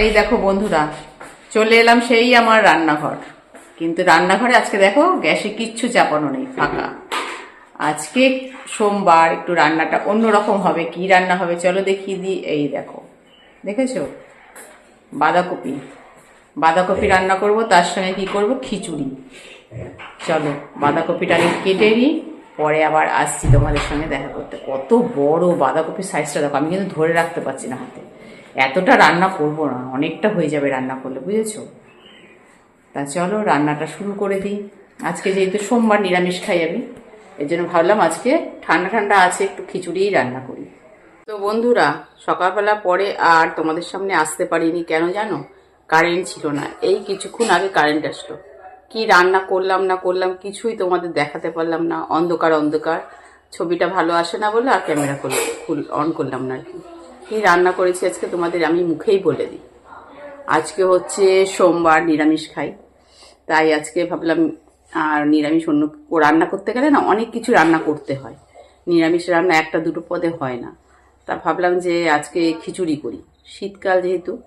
এই দেখো বন্ধুরা, চলে এলাম সেই আমার রান্নাঘর। কিন্তু রান্নাঘরে আজকে দেখো গ্যাসে কিচ্ছু চাপানো নেই, ফাঁকা। আজকে সোমবার, একটু রান্নাটা অন্যরকম হবে, কি রান্না হবে চলো দেখিয়ে দিই, এই দেখো। দেখেছ? বাঁধাকপি। বাঁধাকপি রান্না করব, তার সঙ্গে কি করব? খিচুড়ি। চলো, বাঁধাকপিটা আমি কেটে নিই, পরে আবার আসছি তোমাদের সঙ্গে দেখা করতে। কত বড় বাঁধাকপির সাইজটা দেখো, আমি কিন্তু ধরে রাখতে পারছি না হাতে। এতটা রান্না করব না, অনেকটা হয়ে যাবে রান্না করলে, বুঝেছ? তা চলো, রান্নাটা শুরু করে দিই। আজকে যেহেতু সোমবার নিরামিষ খাই আমি, এর জন্য ভাবলাম আজকে ঠান্ডা ঠান্ডা আছে, একটু খিচুড়িই রান্না করি। তো বন্ধুরা, সকালবেলা পরে আর তোমাদের সামনে আসতে পারিনি, কেন জানো? কারেন্ট ছিল না। এই কিছুক্ষণ আগে কারেন্ট আসলো। কি রান্না করলাম, না করলাম, কিছুই তোমাদের দেখাতে পারলাম না। অন্ধকার অন্ধকার। ছবিটা ভালো আসে না বলে আর ক্যামেরা অন করলাম না আর কি। কি রান্না করেছি, আজকে তোমাদের আমি মুখেই বলে দিই। আজকে হচ্ছে সোমবার নিরামিষ খাই। তাই আজকে ভাবলাম, আর নিরামিষ অন্য রান্না করতে গেলে না অনেক কিছু রান্না করতে হয়। নিরামিষ রান্না একটা দুটো পদে হয় না। তা ভাবলাম যে আজকে খিচুড়ি করি। শীতকাল যেহেতু,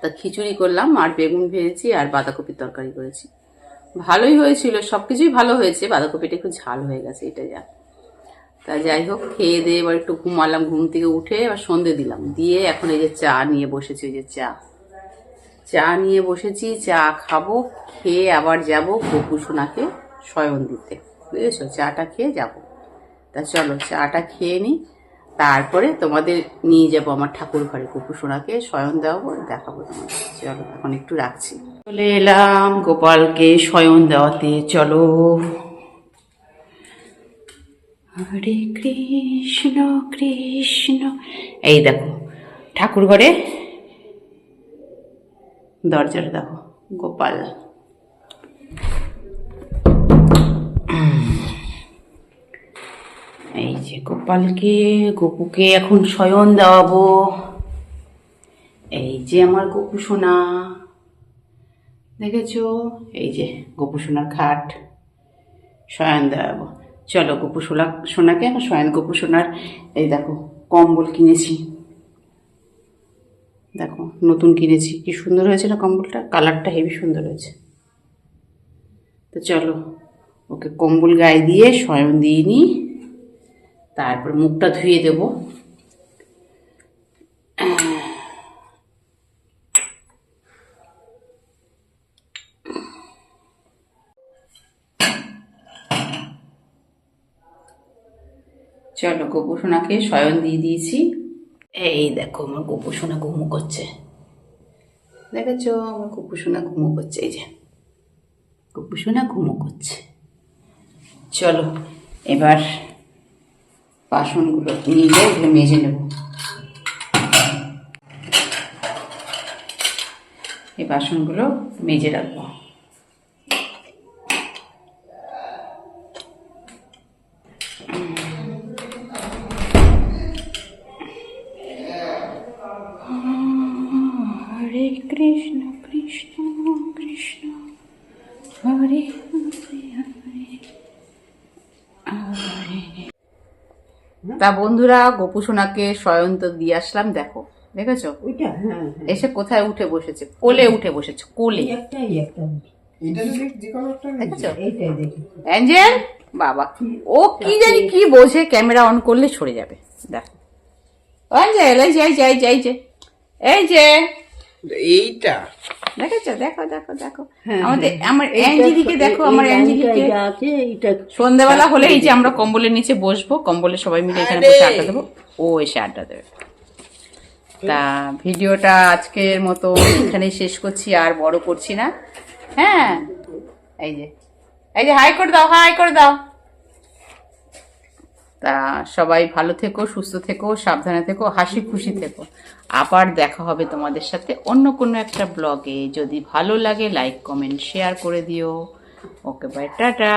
তা খিচুড়ি করলাম, আর বেগুন ভেজেছি, আর বাঁধাকপির তরকারি করেছি। ভালোই হয়েছিল সব কিছুই ভালো হয়েছে, বাঁধাকপিটা একটু ঝাল হয়ে গেছে এটা যা তা যাই হোক, খেয়ে দিয়ে এবার একটু ঘুমালাম, ঘুম থেকে উঠে এবার সন্ধে দিলাম। দিয়ে এখন এই যে চা নিয়ে বসেছি, ওই যে চা। চা নিয়ে বসেছি, চা খাব, খেয়ে আবার যাব গপু সোনাকে শয়ন দিতে। বুঝেছ? চাটা খেয়ে যাব। তা চলো, চাটা খেয়ে নিই তারপরে তোমাদের নিয়ে যাব আমার ঠাকুর ঘরে। গপু সোনাকে শয়ন দেওয়াবো, দেখাবো তোমাদের। চলো, এখন একটু রাখছি। চলে এলাম গোপালকে শয়ন দেওয়াতে। চলো। হরে কৃষ্ণ কৃষ্ণ। এই দেখো, ঠাকুর ঘরে দরজাটা দেখো, গোপাল। এই যে গোপালকে, গপুকে এখন শয়ন দেওয়াবো। এই যে আমার গপু সোনা। দেখেছ? এই যে গপু সোনার খাট, শয়ন দেওয়াবো। চলো গপু সোনা সোনাকে এখন শয়ন গপু সোনার, এই দেখো, কম্বল কিনেছি। দেখো, নতুন কিনেছি। কি সুন্দর হয়েছে না কম্বলটা? কালারটা হেভি সুন্দর হয়েছে। তো চলো, ওকে কম্বল গায়ে দিয়ে শয়ন দিয়ে নিই। তারপর মুখটা ধুয়ে দেব। চলো গোপু সোনাকে শয়ন দিয়ে দিয়েছি। এই দেখো, আমার গোপু ঘুমু করছে। দেখেছ, আমার গোপু ঘুমু করছে, এই যে। গোপু ঘুমু করছে। চলো, এবার বাসনগুলো নিয়ে এগুলো মেজে নেব। এই বাসনগুলো মেজে রাখব। হরে কৃষ্ণ কৃষ্ণ কৃষ্ণ। হরে হরে হরে। তা বন্ধুরা গোপু সোনাকে দিয়ে আসলাম দেখো। দেখেছ? হ্যাঁ হ্যাঁ। এসে কোথায় উঠে বসেছে? কোলে উঠে বসেছে কোলে। অ্যাঞ্জেল? বাবা। ও কি জানি কি বোঝে ক্যামেরা অন করলে সরে যাবে। দেখো। অ্যাঞ্জেল এই যে এই যে এই যে। এই যে। এইটা? দেখেছ? দেখো দেখো দেখো। হ্যাঁ, আমাদের হ্যাঁ। আমার অ্যাঞ্জেলিকে দেখো আমার অ্যাঞ্জেলিকে আছে এইটা সন্ধ্যাবেলা হলে এই যে আমরা কম্বলের নিচে বসবো কম্বলে সবাই মিলে এখানে বসে আড্ডা দেবো। ও এসে আড্ডা দেবে। তা ভিডিওটা আজকের মতো এখানে শেষ করছি আর বড় করছি না। হ্যাঁ? এই যে। এই যে হাই করে দাও হাই করে দাও। তা সবাই ভালো থেকো, সুস্থ থেকো, সাবধানে থেকো, হাসি খুশি থেকো। আবার দেখা হবে তোমাদের সাথে অন্য কোনো একটা ব্লগে। যদি ভালো লাগে লাইক কমেন্ট শেয়ার করে দিও। Okay bye tata.